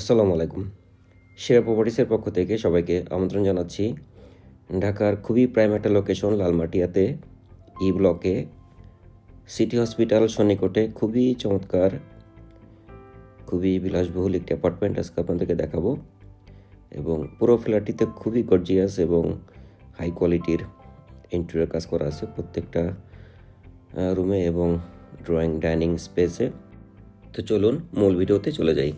আসসালামু আলাইকুম। সেরা প্রপার্টিসের পক্ষ থেকে সবাইকে আমন্ত্রণ জানাচ্ছি। ঢাকার খুবই প্রাইম একটা লোকেশন লালমাটিয়াতে ই ব্লকে সিটি হসপিটাল সন্নিকটে খুবই চমৎকার, খুবই বিলাসবহুল একটি অ্যাপার্টমেন্ট আজকে আপনাদেরকে দেখাবো। এবং পুরো ফ্ল্যাটটিতে খুবই গর্জিয়াস এবং হাই কোয়ালিটির ইন্টেরিয়র কাজ করা আছে প্রত্যেকটা রুমে এবং ড্রয়িং ডাইনিং স্পেসে তো চলুন মূল ভিডিওতে চলে যাই।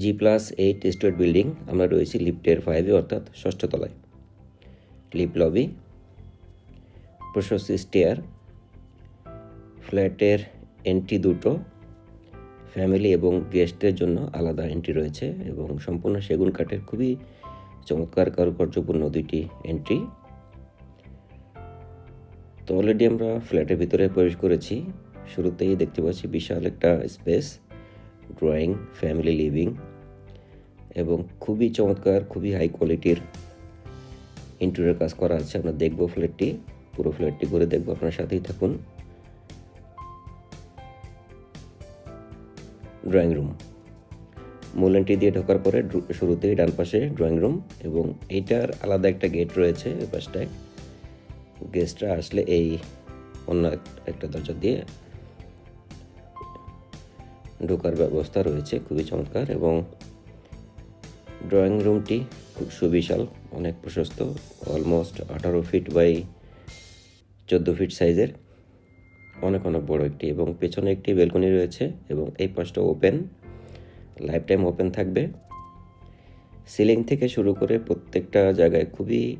G plus eight store building আমরা রয়েছি লিফটের ফাইভে অর্থাৎ ষষ্ঠ তলায়। লিফট লবি প্রশস্ত স্টেয়ার ফ্ল্যাটের এন্ট্রি দুটো ফ্যামিলি এবং গেস্টের জন্য আলাদা এন্ট্রি রয়েছে এবং সম্পূর্ণ সেগুন কাঠের খুবই চমৎকার কারুকার্যপূর্ণ দুইটি এন্ট্রি তো অলরেডি আমরা ফ্ল্যাটের ভিতরে প্রবেশ করেছি। শুরুতেই দেখতে পাচ্ছি বিশাল একটা স্পেস ড্রয়িং ফ্যামিলি লিভিং এবং খুবই চমৎকার, খুবই হাই কোয়ালিটির ইন্টেরিয়র কাজ করা আছে। আমরা দেখব ফ্ল্যাটটি পুরো ফ্ল্যাটটি ঘুরে দেখব। আপনার সাথেই থাকুন। ড্রয়িং রুম মূল এন্ট্রি দিয়ে ঢোকার পরে শুরুতেই ডান পাশে ড্রয়িং রুম এবং এইটার আলাদা একটা গেট রয়েছে এই পাশটায়। গেস্টরা আসলে এই অন্য একটা দরজা দিয়ে ঢোকার ব্যবস্থা রয়েছে। খুবই চমৎকার এবং ড্রয়িং রুমটি খুব সুবিশাল, অনেক প্রশস্ত অলমোস্ট আঠারো ফিট বাই চোদ্দ ফিট সাইজের অনেক অনেক বড় একটি এবং পেছনে একটি বেলকনি রয়েছে এবং এই পাশটা ওপেন লাইফ টাইম ওপেন থাকবে। সিলিং থেকে শুরু করে প্রত্যেকটা জায়গায় খুবই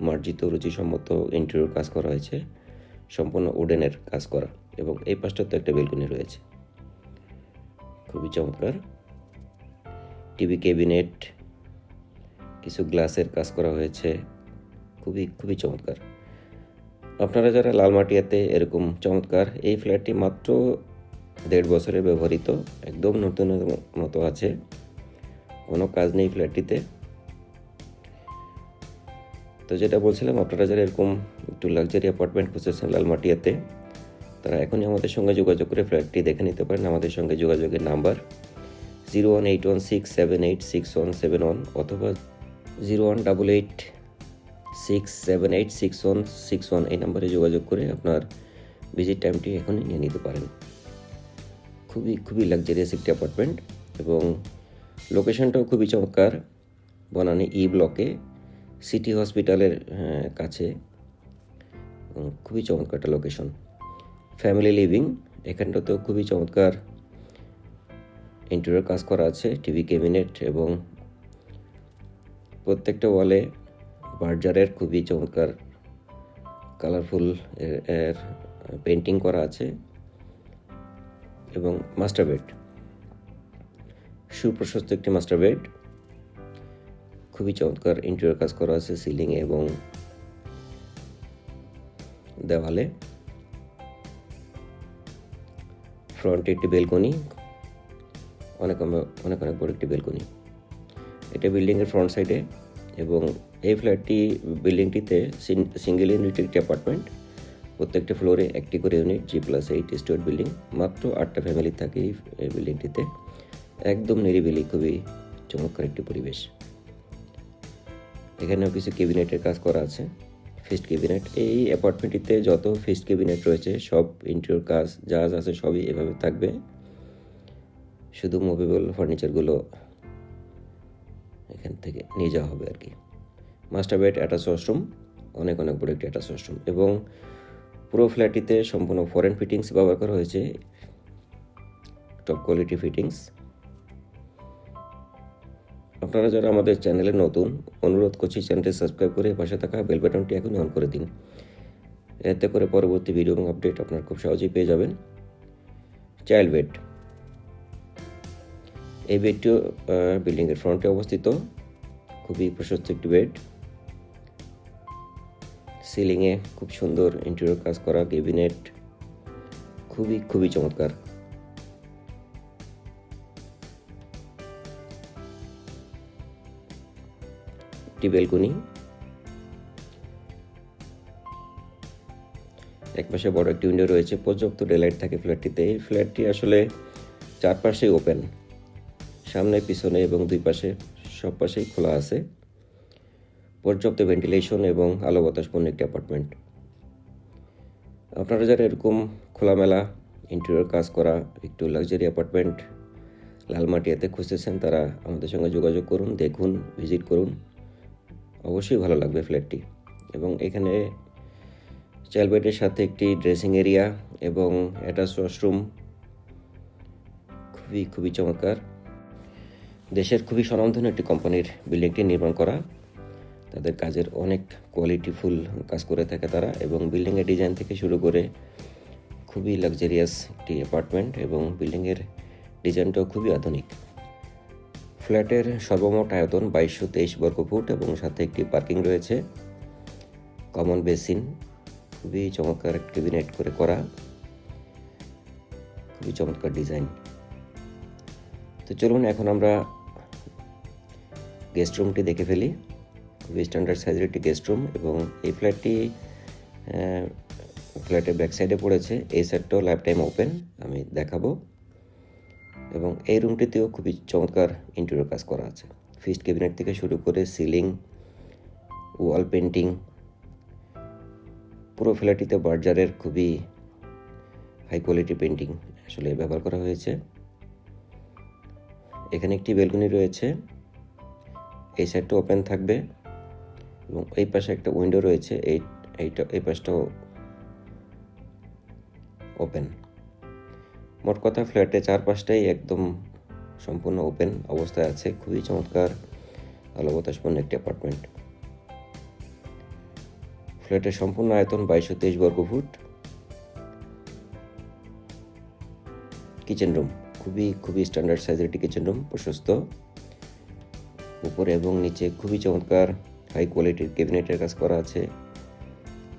মার্জিত, রুচিসম্মত ইন্টেরিয়র কাজ করা হয়েছে, সম্পূর্ণ উডেনের কাজ করা এবং এই পাশটাতে একটা বেলকনি রয়েছে। খুবই চমৎকার। টিভি ক্যাবিনেট, কিছু গ্লাসের কাজ করা হয়েছে। খুবই খুবই চমৎকার। আপনারা যারা লালমাটিয়াতে এরকম চমৎকার, এই ফ্ল্যাটটি মাত্র দেড় বছরে ব্যবহৃত, একদম নতুনের মতো আছে। কোনো কাজ নেই ফ্ল্যাটটিতে। তো যেটা বলছিলাম, আপনারা যারা এরকম একটু লাক্সারি অ্যাপার্টমেন্ট খুঁজেছেন লালমাটিয়াতে, তারা এখনই আমাদের সঙ্গে যোগাযোগ করে ফ্ল্যাটটি দেখে নিতে পারেন। আমাদের সঙ্গে যোগাযোগের number zero one eight one six seven eight six one seven one অথবা zero one double eight six seven eight six one six one এই নাম্বারে যোগাযোগ করে আপনার ভিজিট টাইমটি এখনই নিয়ে নিতে পারেন। খুবই খুবই লাক্সারিয়াস একটি অ্যাপার্টমেন্ট এবং লোকেশনটাও খুবই চমৎকার। বনানী ই ব্লকে সিটি হসপিটালের কাছে। খুবই চমৎকার একটা লোকেশন ফ্যামিলি লিভিং এখানটাতেও খুবই চমৎকার। ইন্টেরিয়র কাজ করা আছে টিভি ক্যাবিনেট এবং প্রত্যেকটা ওয়ালে বার্জারের খুবই চমৎকার কালারফুল এর পেন্টিং করা আছে এবং মাস্টার বেড সুপ্রশস্ত একটি মাস্টার বেড খুবই চমৎকার ইন্টেরিয়র কাজ করা আছে সিলিংয়ে এবং দেওয়ালে। ফ্রন্টে একটি বেলকনি অনেক অনেক অনেক অনেক বড় একটি বেলকনি এটা বিল্ডিংয়ের ফ্রন্ট সাইডে এবং এই ফ্ল্যাটটি বিল্ডিংটিতে সিঙ্গেল ইউনিটের একটি অ্যাপার্টমেন্ট প্রত্যেকটা ফ্লোরে একটি করে unit G plus eight storey building মাত্র আটটা ফ্যামিলি থাকে এই- বিল্ডিংটিতে একদম নিরিবিলি, খুবই চমৎকার একটি পরিবেশ। এখানেও কিছু ক্যাবিনেটের কাজ করা আছে ফিস্ট ক্যাবিনেট এই অ্যাপার্টমেন্টটিতে যত ফিস্ট ক্যাবিনেট রয়েছে, সব ইন্টেরিয়র কাজ যা আছে সবই এভাবে থাকবে। শুধু মুভেবল ফার্নিচারগুলো এখান থেকে নিয়ে যাওয়া হবে আর কি মাস্টার বেড অ্যাটাচ ওয়াশরুম অনেক অনেক বড় একটি অ্যাটাচ ওয়াশরুম এবং পুরো ফ্ল্যাটটিতে সম্পূর্ণ ফরেন ফিটিংস ব্যবহার করা হয়েছে। টপ কোয়ালিটি ফিটিংস আপনারা যারা আমাদের চ্যানেলে নতুন, অনুরোধ করছি চ্যানেলটি সাবস্ক্রাইব করে পাশে থাকা বেল বাটনটি এখনই অন করে দিন। এতে করে পরবর্তী ভিডিও এবং আপডেট আপনারা খুব সহজেই পেয়ে যাবেন। চাইল্ড বেড এই বেডটিও বিল্ডিংয়ের ফ্রন্টে অবস্থিত। খুবই প্রশস্ত একটি বেড সিলিংয়ে খুব সুন্দর ইন্টেরিয়র কাজ করা ক্যাবিনেট খুবই খুবই চমৎকার। একটি বেলকনি একপাশে বড় একটি উইন্ডো রয়েছে। পর্যাপ্ত ডেলাইট থাকে ফ্ল্যাটটিতে এই ফ্ল্যাটটি আসলে চারপাশেই ওপেন সামনে, পিছনে এবং দুই পাশে, সব পাশেই খোলা আছে পর্যাপ্ত ভেন্টিলেশন এবং আলো বাতাসপূর্ণ একটি অ্যাপার্টমেন্ট। আপনারা যারা এরকম খোলামেলা ইন্টেরিয়র কাজ করা একটু লাক্সারি অ্যাপার্টমেন্ট লালমাটিয়াতে খুঁজতেছেন, তারা আমাদের সঙ্গে যোগাযোগ করুন, দেখুন ভিজিট করুন। অবশ্যই ভালো লাগবে ফ্ল্যাটটি এবং এখানে চাইল্ড বেডের সাথে একটি ড্রেসিং এরিয়া এবং অ্যাটাচ ওয়াশরুম খুবই খুবই চমৎকার। দেশের খুবই স্বনামধন্য একটি কোম্পানির বিল্ডিংটি নির্মাণ করা। তাদের কাজের অনেক কোয়ালিটিফুল কাজ করে থাকে তারা এবং বিল্ডিংয়ের ডিজাইন থেকে শুরু করে খুবই লাক্সারিয়াস একটি অ্যাপার্টমেন্ট এবং বিল্ডিংয়ের ডিজাইনটাও খুবই আধুনিক। ফ্ল্যাটের সর্বমোট আয়তন বাইশশো তেইশ বর্গফুট এবং সাথে একটি পার্কিং রয়েছে। কমন বেসিন, খুবই চমৎকার ক্যাবিনেট করে করা। খুবই চমৎকার ডিজাইন তো চলুন, এখন আমরা গেস্ট রুমটি দেখে ফেলি। খুবই স্ট্যান্ডার্ড সাইজের একটি গেস্ট রুম এবং এই ফ্ল্যাটটি ফ্ল্যাটের ব্যাক সাইডে পড়েছে। এই সাইডটাও লাইফ টাইম ওপেন আমি দেখাবো। এবং এই রুমটিতেও খুবই চমৎকার ইন্টেরিয়র কাজ করা আছে। ফিস্ট ক্যাবিনেট থেকে শুরু করে সিলিং ওয়াল পেন্টিং পুরো ফ্ল্যাটটিতে বার্জারের খুবই হাই কোয়ালিটি পেন্টিং আসলে ব্যবহার করা হয়েছে। এখানে একটি বেলকনি রয়েছে। এই সাইডটা ওপেন থাকবে এবং এই পাশে একটা উইন্ডো রয়েছে, এই, এইটা, এই পাশটাও ওপেন। মোট কথা ফ্ল্যাটে চারপাশটাই একদম সম্পূর্ণ ওপেন অবস্থায় আছে, খুবই চমৎকার, আলো বাতাসপূর্ণ একটি অ্যাপার্টমেন্ট। ফ্ল্যাটের সম্পূর্ণ আয়তন বাইশশো তেইশ বর্গফুট কিচেন রুম, খুবই খুবই স্ট্যান্ডার্ড সাইজের একটি কিচেন রুম, প্রশস্ত। উপরে এবং নিচে খুবই চমৎকার হাই কোয়ালিটির ক্যাবিনেটের কাজ করা আছে।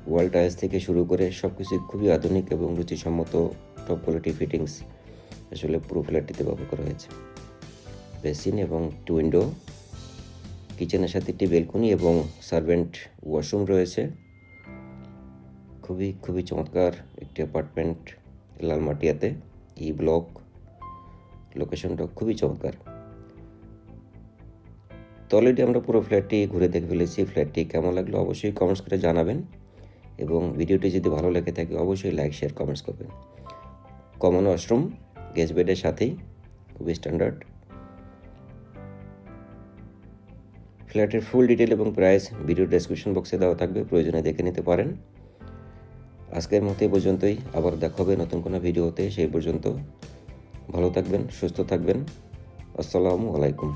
ওয়াল টাইলস থেকে শুরু করে সব কিছু খুবই আধুনিক এবং রুচিসম্মত টপ কোয়ালিটি ফিটিংস আসলে পুরো ফ্ল্যাটটিতে ব্যবহার করা হয়েছে। বেসিন এবং টু উইন্ডো কিচেনের সাথে একটি বেলকনি এবং সার্ভেন্ট ওয়াশরুম রয়েছে। খুবই খুবই চমৎকার একটি অ্যাপার্টমেন্ট লালমাটিয়াতে ই ব্লক লোকেশনটা খুবই চমৎকার। তো অলরেডি আমরা পুরো ফ্ল্যাটটি ঘুরে দেখে ফেলেছি। ফ্ল্যাটটি কেমন লাগল অবশ্যই কমেন্টস করে জানাবেন এবং ভিডিওটি যদি ভালো লেগে থাকে অবশ্যই লাইক শেয়ার কমেন্টস করবেন। কমন ওয়াশরুম গেস্ট বেডের সাথেই খুবই স্ট্যান্ডার্ড ফ্ল্যাটের ফুল ডিটেল এবং প্রাইস ভিডিও ডেসক্রিপশন বক্সে দেওয়া থাকবে, প্রয়োজনে দেখে নিতে পারেন। আজকের মতো এই পর্যন্তই, আবার দেখা হবে নতুন কোনো ভিডিওতে সেই পর্যন্ত ভালো থাকবেন, সুস্থ থাকবেন। আসসালামু আলাইকুম।